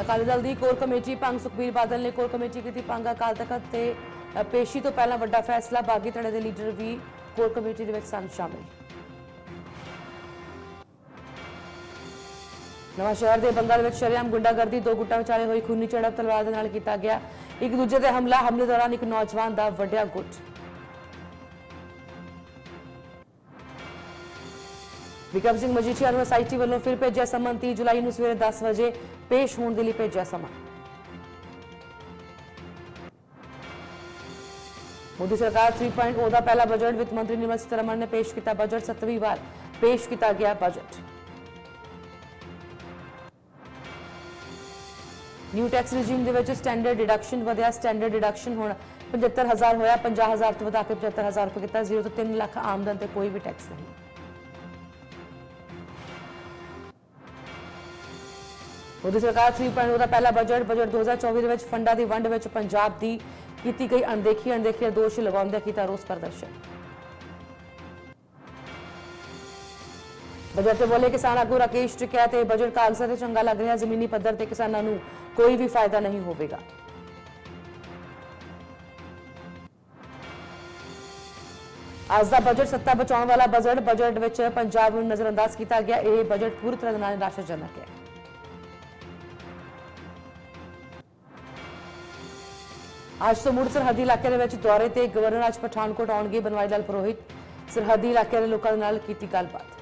ਅਕਾਲੀ ਦਲ ਦੀ core committee ਭੰਗ ਸੁਖਬੀਰ ਬਾਦਲ ਨੇ ਕੋਰ ਕਮੇਟੀ ਕੀਤੀ ਭੰਗ ਅਕਾਲ ਤਖਤ ਤੇ ਪੇਸ਼ੀ ਤੋਂ ਪਹਿਲਾਂ ਵੱਡਾ ਫੈਸਲਾ, ਬਾਗੀ ਧੜੇ ਦੇ ਲੀਡਰ ਵੀ ਕੋਰ ਕਮੇਟੀ ਦੇ ਵਿੱਚ ਸਨ ਸ਼ਾਮਿਲ। ਨਵਾਂ ਸ਼ਹਿਰ ਦੇ ਬੰਗਾਲ ਵਿੱਚ ਸ਼ਰੇਆਮ ਗੁੰਡਾਗਰਦੀ, ਦੋ ਗੁੱਟਾਂ ਵਿਚਾਲੇ ਹੋਈ ਖੂਨੀ ਝੜਪ ਤਲਵਾਰ ਦੇ ਨਾਲ ਕੀਤਾ ਗਿਆ। ਇੱਕ ਦੂਜੇ ਤੇ ਹਮਲਾ, ਹਮਲੇ ਦੌਰਾਨ ਇੱਕ ਨੌਜਵਾਨ ਦਾ ਵੱਡਿਆ ਗੁੱਟ। ਵਿਕਰਮ ਸਿੰਘ ਮਜੀਠੀਆ ਨੂੰ ਐਸਆਈਟੀ ਵੱਲੋਂ ਫਿਰ ਭੇਜਿਆ ਸਮਨ 30 ਜੁਲਾਈ ਨੂੰ ਸਵੇਰੇ 10 ਵਜੇ ਪੇਸ਼ ਹੋਣ ਦੇ ਲਈ ਭੇਜਿਆ ਸਮਾਂ। ਮੋਦੀ ਸਰਕਾਰ 3.0 ਦਾ ਪਹਿਲਾ ਬਜਟ ਵਿੱਤ ਮੰਤਰੀ ਨਿਰਮਲਾ ਸੀਤਾਰਮਣ ਨੇ ਪੇਸ਼ ਕੀਤਾ ਬਜਟ 7ਵੀਂ ਵਾਰ ਪੇਸ਼ ਕੀਤਾ ਗਿਆ ਬਜਟ ਨਿਊ ਟੈਕਸ ਰੈਜੀਮ ਦੇ ਵਿੱਚ ਸਟੈਂਡਰਡ ਡਿਡਕਸ਼ਨ ਵਧਿਆ ਸਟੈਂਡਰਡ ਡਿਡਕਸ਼ਨ ਹੁਣ 75000 ਹੋਇਆ 50000 ਤੋਂ ਵਧਾ ਕੇ 75000 ਰੁਪਏ ਕੀਤਾ 0 ਤੋਂ 3 ਲੱਖ ਆਮਦਨ ਤੇ ਕੋਈ ਵੀ ਟੈਕਸ ਨਹੀਂ। ਮੋਦੀ ਸਰਕਾਰ 3.0 ਦਾ ਪਹਿਲਾ ਬਜਟ ਬਜਟ 2024 ਦੇ ਵਿੱਚ ਫੰਡਾਂ ਦੀ ਵੰਡ ਵਿੱਚ ਪੰਜਾਬ ਦੀ ਕੀਤੀ ਗਈ ਅਣਦੇਖੀ ਅਣਦੇਖੀ ਦਾ ਦੋਸ਼ ਲਗਾਉਂਦਿਆਂ ਕੀਤਾ ਰੋਸ ਪ੍ਰਦਰਸ਼ਨ। ਬਜਟ ਤੇ ਬੋਲੇ ਕਿਸਾਨ ਆਗੂ ਰਾਕੇਸ਼ ਟਿਕਿਆ ਤੇ ਬਜਟ ਕਾਗਜ਼ਾਂ ਤੇ ਚੰਗਾ ਲੱਗ ਰਿਹਾ, ਜ਼ਮੀਨੀ ਪੱਧਰ ਤੇ ਕਿਸਾਨਾਂ ਨੂੰ ਕੋਈ ਵੀ ਫਾਇਦਾ ਨਹੀਂ ਹੋਵੇਗਾ। ਅੱਜ ਦਾ ਬਜਟ ਸੱਤਾ ਬਚਾਉਣ ਵਾਲਾ ਬਜਟ ਬਜਟ ਵਿੱਚ ਪੰਜਾਬ ਨੂੰ ਨਜ਼ਰਅੰਦਾਜ਼ ਕੀਤਾ ਗਿਆ, ਇਹ ਬਜਟ ਪੂਰੀ ਤਰ੍ਹਾਂ ਨਾਲ ਨਿਰਾਸ਼ਾਜਨਕ ਹੈ। ਅੱਜ ਤੋਂ ਮੁੜ ਸਰਹੱਦੀ ਇਲਾਕੇ ਦੇ ਵਿੱਚ ਦੌਰੇ ਤੇ ਗਵਰਨਰ ਅੱਜ ਪਠਾਨਕੋਟ ਆਉਣਗੇ। ਬਨਵਾਰੀ ਲਾਲ ਪੁਰੋਹਿਤ ਸਰਹੱਦੀ ਇਲਾਕੇ ਦੇ ਲੋਕਾਂ ਦੇ ਨਾਲ ਕੀਤੀ ਗੱਲਬਾਤ।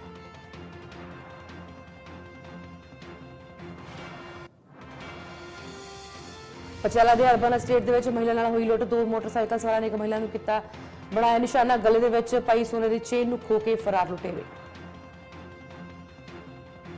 ਪਟਿਆਲਾ ਦੇ ਅਰਬਨ estate ਦੇ ਵਿੱਚ ਮਹਿਲਾ ਨਾਲ ਹੋਈ ਲੁੱਟ। ਦੋ ਮੋਟਰਸਾਈਕਲ ਸਵਾਰਾਂ ਨੇ ਇੱਕ ਮਹਿਲਾ ਨੂੰ ਕੀਤਾ ਬਣਾਇਆ ਨਿਸ਼ਾਨਾ। ਗਲੇ ਦੇ ਵਿੱਚ ਪਾਈ ਸੋਨੇ ਦੀ ਚੇਨ ਨੂੰ ਖੋ ਕੇ ਫਰਾਰ ਲੁਟੇਰੇ